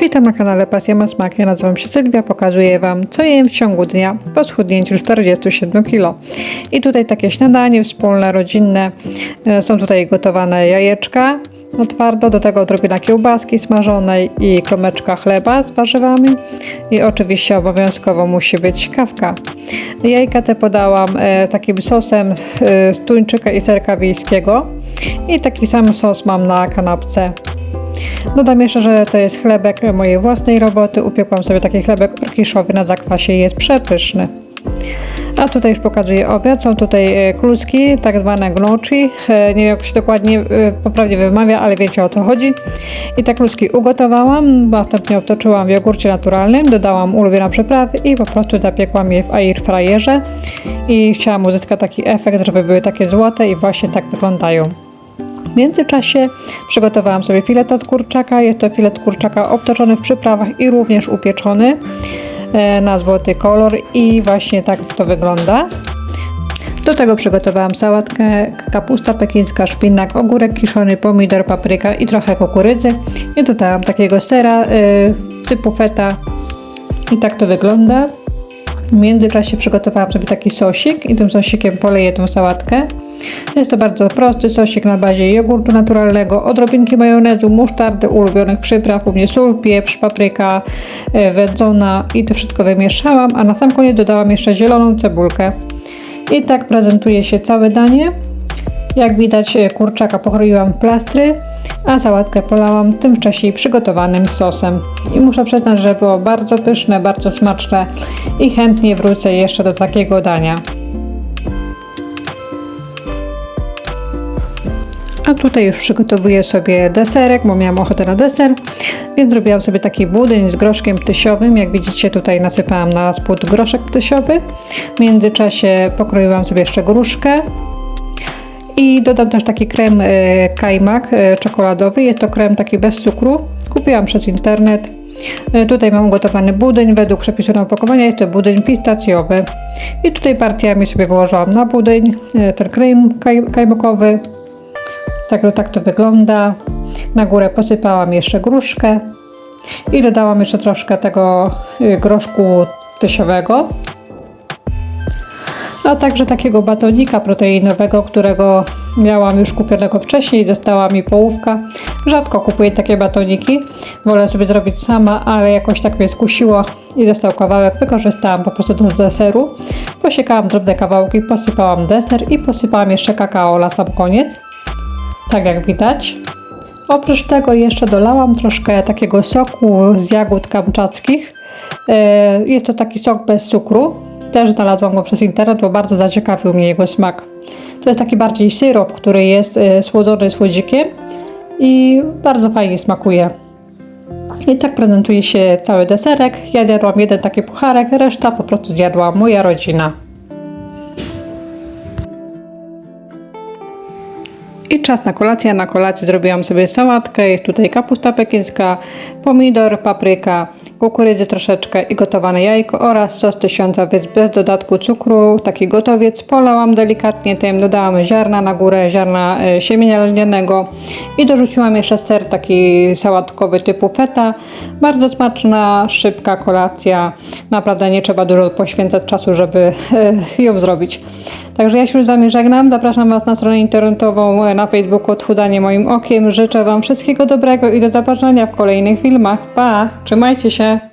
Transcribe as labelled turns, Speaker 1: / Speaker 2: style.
Speaker 1: Witam na kanale Pasja ma smak. Ja nazywam się Sylwia, pokazuję Wam, co jem w ciągu dnia po schudnięciu 47 kg. I tutaj takie śniadanie wspólne, rodzinne. E, Są tutaj gotowane jajeczka na twardo, do tego odrobina kiełbaski smażonej i kromeczka chleba z warzywami. I oczywiście obowiązkowo musi być kawka. Jajka te podałam e, takim sosem e, z tuńczyka i serka wiejskiego. I taki sam sos mam na kanapce. Dodam jeszcze, że to jest chlebek mojej własnej roboty. Upiekłam sobie taki chlebek orkiszowy na zakwasie jest przepyszny. A tutaj już pokazuję obiad. Są tutaj e, kluski, tak zwane gnocchi. E, Nie wiem jak się dokładnie e, poprawnie wymawia, ale wiecie o co chodzi. I te kluski ugotowałam, następnie obtoczyłam w jogurcie naturalnym, dodałam ulubione przyprawy i po prostu zapiekłam je w air fryerze. I chciałam uzyskać taki efekt, żeby były takie złote i właśnie tak wyglądają. W międzyczasie przygotowałam sobie filet od kurczaka. Jest to filet kurczaka obtoczony w przyprawach i również upieczony e, na złoty kolor i właśnie tak to wygląda. Do tego przygotowałam sałatkę, kapusta pekińska, szpinak, ogórek kiszony, pomidor, papryka i trochę kukurydzy. I dodałam takiego sera y, typu feta. I tak to wygląda. W międzyczasie przygotowałam sobie taki sosik i tym sosikiem poleję tą sałatkę. Jest to bardzo prosty sosik na bazie jogurtu naturalnego, odrobinki majonezu, musztardy, ulubionych przypraw, również sól, pieprz, papryka e, wędzona i to wszystko wymieszałam, a na sam koniec dodałam jeszcze zieloną cebulkę. I tak prezentuje się całe danie. Jak widać kurczaka pokroiłam w plastry, a sałatkę polałam tym wcześniej przygotowanym sosem. I muszę przyznać, że było bardzo pyszne, bardzo smaczne i chętnie wrócę jeszcze do takiego dania. A tutaj już przygotowuję sobie deserek, bo miałam ochotę na deser, więc zrobiłam sobie taki budyń z groszkiem tysiowym. Jak widzicie tutaj nasypałam na spód groszek tysiowy. W międzyczasie pokroiłam sobie jeszcze gruszkę. I dodam też taki krem e, kajmak e, czekoladowy. Jest to krem taki bez cukru. Kupiłam przez internet. E, Tutaj mam ugotowany budyń. Według przepisu na opakowania jest to budyń pistacjowy. I tutaj partiami sobie wyłożyłam na budyń ten krem kaj, kajmakowy. Tak, tak to wygląda. Na górę posypałam jeszcze gruszkę i dodałam jeszcze troszkę tego groszku tysiowego. A także takiego batonika proteinowego, którego miałam już kupionego wcześniej, dostała mi połówka. Rzadko kupuję takie batoniki, wolę sobie zrobić sama, ale jakoś tak mnie skusiło i został kawałek. Wykorzystałam po prostu do deseru. Posiekałam drobne kawałki, posypałam deser i posypałam jeszcze kakao na sam koniec tak jak widać. Oprócz tego jeszcze dolałam troszkę takiego soku z jagód kamczackich. E, Jest to taki sok bez cukru. Też znalazłam go przez internet, bo bardzo zaciekawił mnie jego smak. To jest taki bardziej syrop, który jest e, słodzony słodzikiem i bardzo fajnie smakuje. I tak prezentuje się cały deserek. Ja zjadłam jeden taki pucharek, reszta po prostu zjadła moja rodzina. I czas na kolację. Na kolację zrobiłam sobie sałatkę. Jest tutaj kapusta pekińska, pomidor, papryka, kukurydzy troszeczkę i gotowane jajko oraz sos tysiącowiec bez dodatku cukru. Taki gotowiec. Polałam delikatnie tym, dodałam ziarna na górę, ziarna e, siemienia lnianego i dorzuciłam jeszcze ser taki sałatkowy typu feta. Bardzo smaczna, szybka kolacja. Naprawdę nie trzeba dużo poświęcać czasu, żeby e, ją zrobić. Także ja się z Wami żegnam. Zapraszam Was na stronę internetową e, na Facebooku Odchudzanie moim okiem. Życzę Wam wszystkiego dobrego i do zobaczenia w kolejnych filmach. Pa! Trzymajcie się!